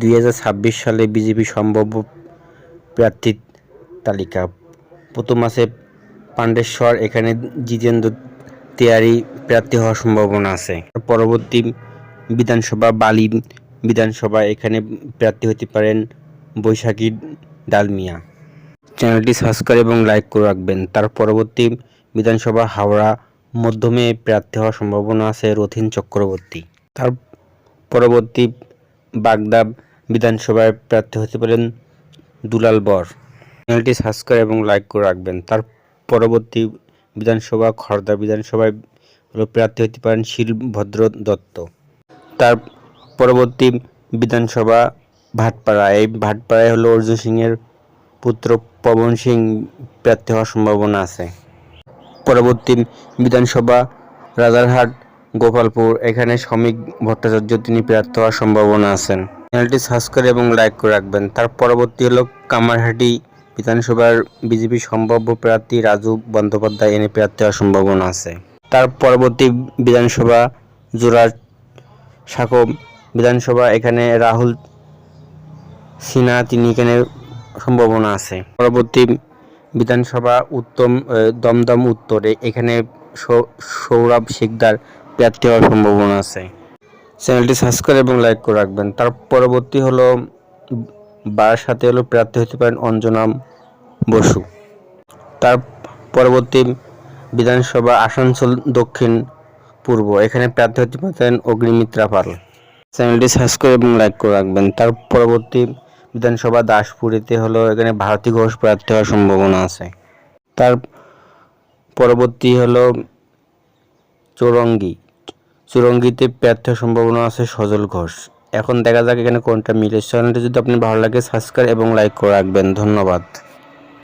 দুই হাজার ছাব্বিশ সালে বিজেপি সম্ভাব্য প্রার্থীর তালিকা। প্রথম আছে পাণ্ডেশ্বর, এখানে জিতেন্দ্র তেয়ারি প্রার্থী হওয়ার সম্ভাবনা আছে। পরবর্তী বিধানসভা, বালি বিধানসভা, এখানে প্রার্থী হতে পারেন বৈশাখী ডালমিয়া। চ্যানেলটি সাবস্ক্রাইব এবং লাইক করে রাখবেন। তার পরবর্তী বিধানসভা, হাওড়া মধ্যমে প্রার্থী হওয়ার সম্ভাবনা আছে রথিন চক্রবর্তী। তার পরবর্তী বাগদা বিধানসভায় প্রার্থী হতে পারেন দুলাল বর। চ্যানেলটি সাবস্ক্রাইব এবং লাইক করে রাখবেন। তার পরবর্তী বিধানসভা খড়দা বিধানসভায় প্রার্থী হতে পারেন শিলভদ্র দত্ত। তার পরবর্তী বিধানসভা ভাটপাড়া। এই ভাটপাড়ায় হলো অর্জুন সিংয়ের পুত্র পবন সিং প্রার্থী হওয়ার সম্ভাবনা আছে। পরবর্তী বিধানসভা রাজারহাট গোপালপুর, এখানে শ্রমিক ভট্টাচার্য তিনি প্রার্থী হওয়ার সম্ভাবনা আছেন চ্যানেলটি সাবস্ক্রাইব এবং লাইক করে রাখবেন। তার পরবর্তী হলো কামারহাটি বিধানসভার বিজেপি সম্ভাব্য প্রার্থী রাজু বন্দ্যোপাধ্যায় এনে প্রার্থী হওয়ার সম্ভাবনা আছে। তার পরবর্তী বিধানসভা জোড়া সাকম বিধানসভা, এখানে রাহুল সিনহা তিনি এখানে সম্ভাবনা আছে। পরবর্তী বিধানসভা উত্তম দমদম উত্তরে, এখানে সৌরভ শিকদার প্রার্থী হওয়ার সম্ভাবনা আছে। চ্যানেলটি সাবস্ক্রাইব এবং লাইক করে রাখবেন। তার পরবর্তী হলো বার সাথে হলো প্রার্থী হতে পারেন অঞ্জনাম বসু। তার পরবর্তী বিধানসভা আসানসোল দক্ষিণ পূর্ব, এখানে প্রার্থী হতে পারেন অগ্নিমিত্রা পাল। চ্যানেলটি সাবস্ক্রাইব এবং লাইক করে রাখবেন। তার পরবর্তী বিধানসভা দাসপুরীতে হলো, এখানে ভারতী ঘোষ প্রার্থী হওয়ার সম্ভাবনা আছে। তার পরবর্তী হলো, চৌরঙ্গি। চৌরঙ্গিতে প্যাথার সম্ভাবনা আছে সজল ঘোষ। এখন দেখা যাক এখানে কোনটা মিলে। চ্যানেলটি যদি আপনি ভালো লাগে সাবস্ক্রাইব এবং লাইক করে রাখবেন। ধন্যবাদ।